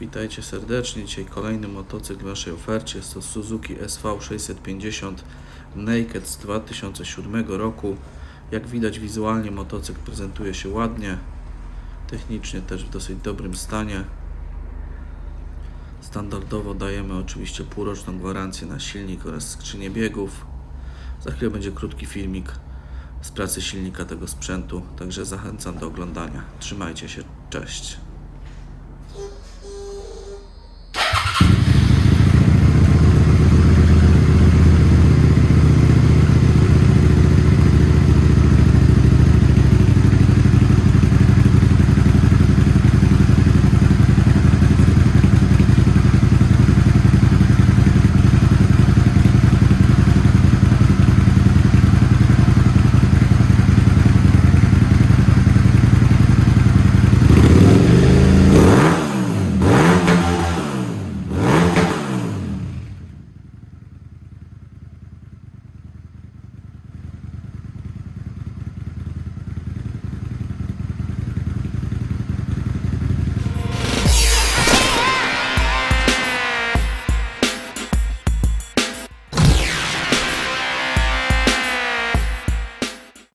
Witajcie serdecznie. Dzisiaj kolejny motocykl w naszej ofercie. Jest to Suzuki SV650 Naked z 2007 roku. Jak widać wizualnie motocykl prezentuje się ładnie. Technicznie też w dosyć dobrym stanie. Standardowo dajemy oczywiście półroczną gwarancję na silnik oraz skrzynię biegów. Za chwilę będzie krótki filmik z pracy silnika tego sprzętu, także zachęcam do oglądania. Trzymajcie się, cześć.